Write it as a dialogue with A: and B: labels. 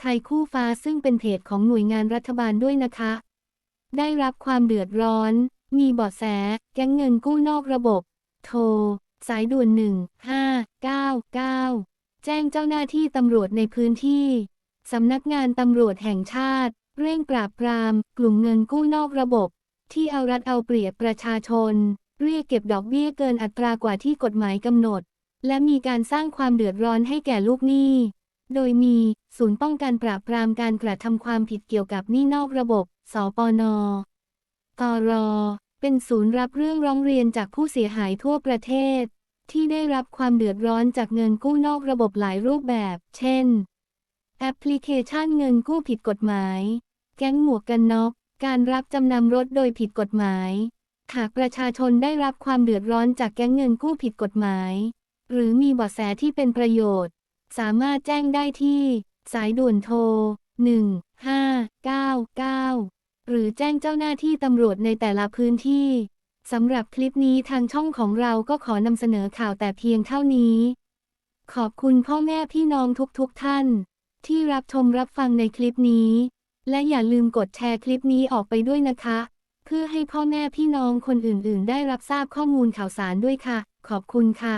A: ไทยคู่ฟ้าซึ่งเป็นเพจของหน่วยงานรัฐบาลด้วยนะคะ ได้รับความเดือดร้อน มีเบาะแส แก๊งเงินกู้นอกระบบ โทร สายด่วน 1 5 9 9 แจ้งเจ้าหน้าที่ตำรวจในพื้นที่ สำนักงานตำรวจแห่งชาติ เร่งปราบปราม กลุ่มเงินกู้นอกระบบ ที่เอารัดเอาเปรียบประชาชน เรียกเก็บดอกเบี้ยเกินอัตรากว่าที่กฎหมายกำหนด และมีการสร้างความเดือดร้อนให้แก่ลูกหนี้ โดยมี ศูนย์ป้องกันปราบปรามการกระทำความผิดเกี่ยวกับหนี้นอกระบบ สปนตร เป็นศูนย์รับเรื่องร้องเรียนจากผู้เสียหายทั่วประเทศ ที่ได้รับความเดือดร้อนจากเงินกู้นอกระบบหลายรูปแบบ เช่น แอปพลิเคชันเงินกู้ผิดกฎหมาย แก๊งหมวกกันน็อก การรับจำนำรถโดยผิดกฎหมาย หากประชาชนได้รับความเดือดร้อนจากแก๊งเงินกู้ผิดกฎหมาย หรือมีเบาะแสที่เป็นประโยชน์ สามารถแจ้งได้ที่ สายด่วนโทร 1599 หรือแจ้งเจ้าหน้าที่ตำรวจในแต่ละพื้นที่ สำหรับคลิปนี้ทางช่องของเราก็ขอนำเสนอข่าวแต่เพียงเท่านี้ ขอบคุณพ่อแม่พี่น้องทุกๆทท่าน ที่รับชมรับฟังในคลิปนี้ และอย่าลืมกดแชร์คลิปนี้ออกไปด้วยนะคะ เพื่อให้พ่อแม่พี่น้องคนอื่นๆ ได้รับทราบข้อมูลข่าวสารด้วยค่ะ ขอบคุณค่ะ